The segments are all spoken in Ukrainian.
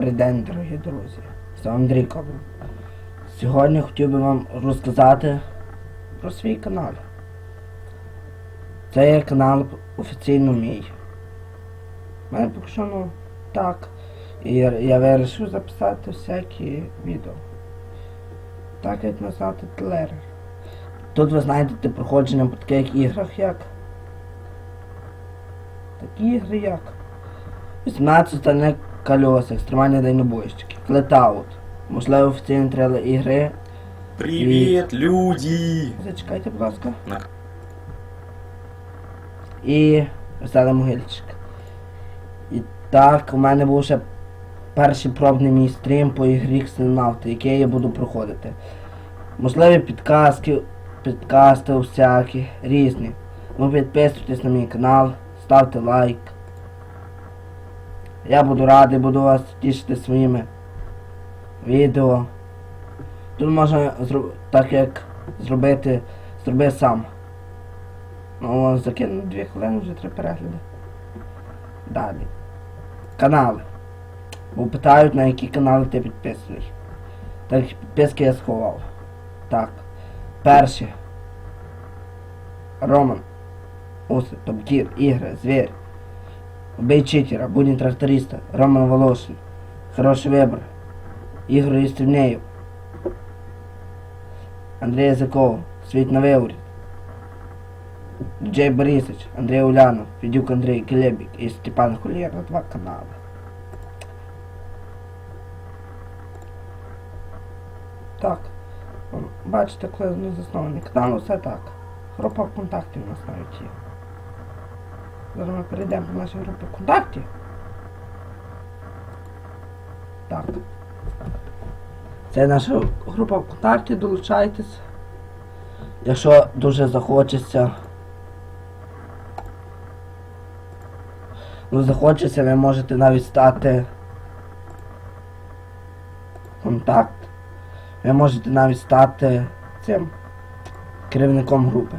Добрий день, дорогі друзі. Це Андрій Коваль. Сьогодні хотів би вам розказати про свій канал. Це є канал офіційно мій. У мене поки що ну так. І я, вирішив записати всякі відео. Так як назвати телер. Тут ви знайдете проходження по таких іграх як. Такі ігри як. 18 на колесах, екстремальні дальнобойщики, флетаут, можливо офіційні трейлер ігри. Привет, люди! Зачекайте, будь ласка. На. І веселий могильчик. І так, у мене був ще перший пробний мій стрім по ігрі Ксенавти, який я буду проходити. Можливі підказки, підкасти всякі, різні. Ви підписуйтесь на мій канал, ставте лайк. Я буду радий, буду вас тішити своїми відео. Тут можна так як зробити, зроби сам. Ну, о, закину дві хвилини, вже три перегляди. Далі. Канали. Бо питають, на які канали ти підписуєш. Так підписки я сховав. Так. Перші. Роман. Уси, Топтір, Ігри, Звір. Убей читера, будні тракториста, Роман Волошин. Хороший вибір. Ігор Істрівнеєв. Андрій Язиков, Світ на виворі. Джей Борисович, Андрій Улянов, Федюк Андрій Келебік і Степан Хулєр на два канали. Так. Бачите, коли заснований канал, все так. Група контактів у нас навіть є. Зараз ми перейдемо до нашої групи контактів. Так. Це наша група ВКонтакті, долучайтесь. Якщо дуже захочеться. Ну захочеться, ви можете навіть стати контакт. Ви можете навіть стати цим керівником групи.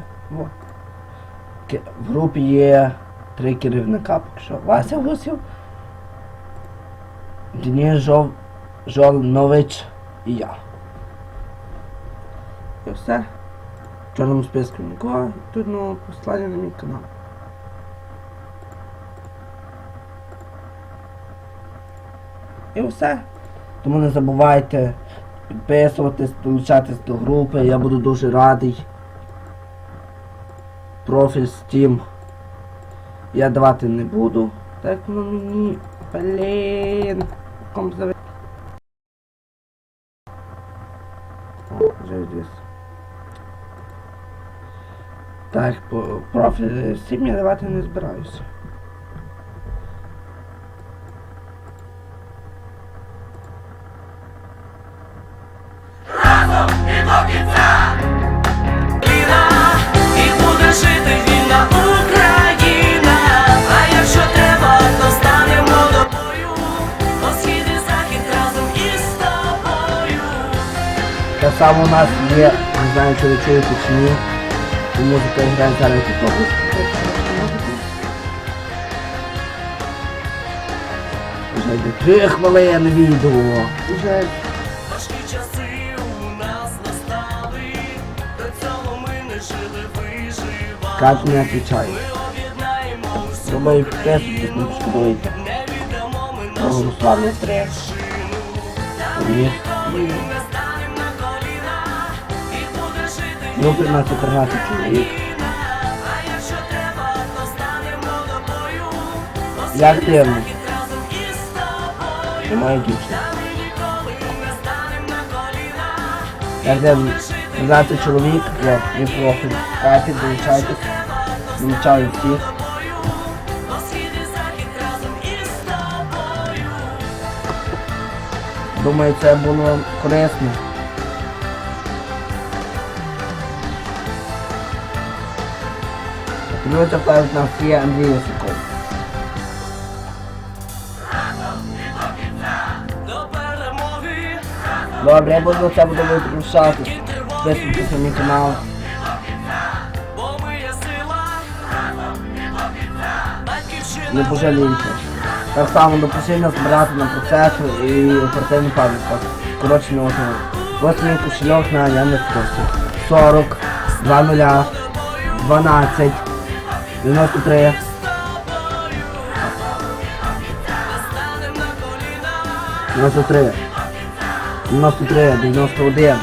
В групі є три керівника, поки. Вася Гусів, Денис Жов, Жолнович і я. І все. В чорному списку нікого. Тут ну, послання на мій канал. І все. Тому не забувайте підписуватись, долучатись до групи. Я буду дуже радий. Профіль Steam я давати не буду. Так ну мені. Блін. Ком заве- О, вже. Так, профіль Steam давати не збираюся. Так само у нас є, не знаю, чи ви чуєте чи ні. Цю музику грає зараз тільки Вже йде три хвилини відео. Вже Важкі часи у нас настали. До цього ми не жили, виживали. Кат не відповідає. Ми об'єднаємо усі не не віддамо ми нашу. Ні. Як дивно. Разом із тобою. Немає дівчини. Як де 12 чоловік, я мій профіль. Долучайтесь. Долучаю всіх. Думаю, це було корисно. На всі Андрій Єсиков. Добре, я буду це буду витрушати. Підписуйтесь мій канал. Не пожалієте. Так само допустіть нас брати на процесор і оперативну пам'ять. Коротше, не можна. Ось мій кошельок на Яндекс Кошти. 40, 2 нуля, 12, 93, Дев'яносто три. 93, 91.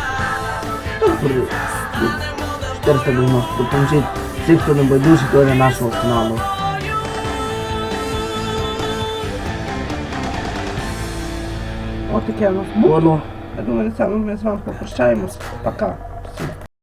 490. Допоможіть всіх, хто не байдужий до нашого каналу. Ось таке у нас було. Я думаю, на цьому ми з вами попрощаємось. Пока.